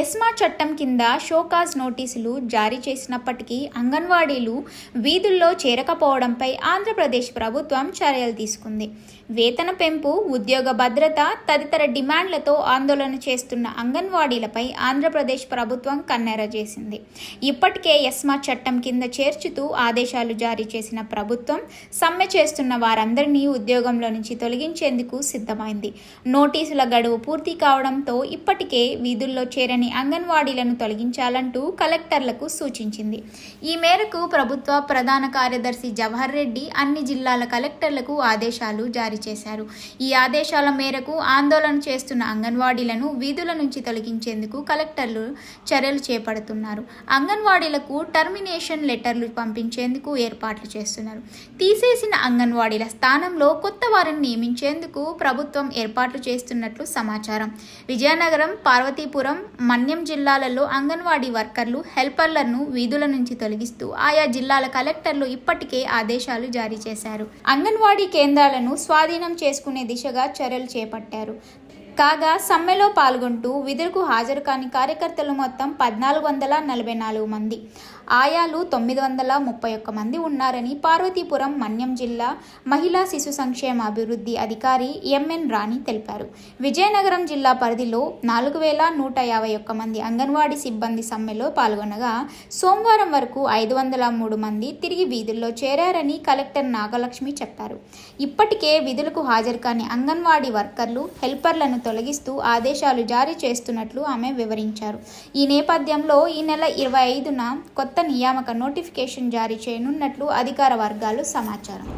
ESMA చట్టం కింద show cause నోటీసులు జారీ చేసినప్పటికీ అంగన్వాడీలు వీధుల్లో చేరకపోవడంపై ఆంధ్రప్రదేశ్ ప్రభుత్వం చర్యలు తీసుకుంది. వేతన పెంపు ఉద్యోగ భద్రత తదితర డిమాండ్లతో ఆందోళన చేస్తున్న అంగన్వాడీలపై ఆంధ్రప్రదేశ్ ప్రభుత్వం కన్నెర చేసింది. ఇప్పటికే ఎస్మా చట్టం కింద చేర్చుతూ ఆదేశాలు జారీ చేసిన ప్రభుత్వం సమ్మె చేస్తున్న వారందరినీ ఉద్యోగంలో నుంచి తొలగించేందుకు సిద్ధమైంది. నోటీసుల గడువు పూర్తి కావడంతో ఇప్పటికే వీధుల్లో చేరని అంగన్వాడీలను తొలగించాలంటూ కలెక్టర్లకు సూచించింది. ఈ మేరకు ప్రభుత్వ ప్రధాన కార్యదర్శి జవహర్ రెడ్డి అన్ని జిల్లాల కలెక్టర్లకు ఆదేశాలు జారీ చేశారు. ఈ ఆదేశాల మేరకు ఆందోళన చేస్తున్న అంగన్వాడీలను వీధుల నుంచి తొలగించేందుకు కలెక్టర్లు చర్యలు చేపడుతున్నారు. అంగన్వాడీలకు టర్మినేషన్ లెటర్లు పంపించేందుకు ఏర్పాట్లు చేస్తున్నారు. తీసేసిన అంగన్వాడీల స్థానంలో కొత్త వారిని నియమించేందుకు ప్రభుత్వం ఏర్పాట్లు చేస్తున్నట్లు సమాచారం. విజయనగరం పార్వతీపురం మన్యం జిల్లాలలో అంగన్వాడీ వర్కర్లు హెల్పర్లను వీధుల నుంచి తొలగిస్తూ ఆయా జిల్లాల కలెక్టర్లు ఇప్పటికే ఆదేశాలు జారీ చేశారు. అంగన్వాడీ కేంద్రాలను స్వాధీనం చేసుకునే దిశగా చర్యలు చేపట్టారు. కాగా సమ్మెలో పాల్గొంటూ విధులకు హాజరు కాని కార్యకర్తలు మొత్తం పద్నాలుగు వందల నలభై నాలుగు మంది. ఆయాలు తొమ్మిది వందల ముప్పై ఒక్క మంది ఉన్నారని పార్వతీపురం మన్యం జిల్లా మహిళా శిశు సంక్షేమ అభివృద్ధి అధికారి ఎంఎన్ రాణి తెలిపారు. విజయనగరం జిల్లా పరిధిలో నాలుగు వేల నూట యాభై ఒక్క మంది అంగన్వాడీ సిబ్బంది సమ్మెలో పాల్గొనగా సోమవారం వరకు ఐదు వందల మూడు మంది తిరిగి వీధుల్లో చేరారని కలెక్టర్ నాగలక్ష్మి చెప్పారు. ఇప్పటికే విధులకు హాజరు కాని అంగన్వాడీ వర్కర్లు హెల్పర్లను తొలగిస్తూ ఆదేశాలు జారీ చేస్తున్నట్లు ఆమె వివరించారు. ఈ నేపథ్యంలో ఈ నెల ఇరవై ఐదున కొత్త కొత్త నియామక నోటిఫికేషన్ జారీ చేయనున్నట్లు అధికార వర్గాలు సమాచారం.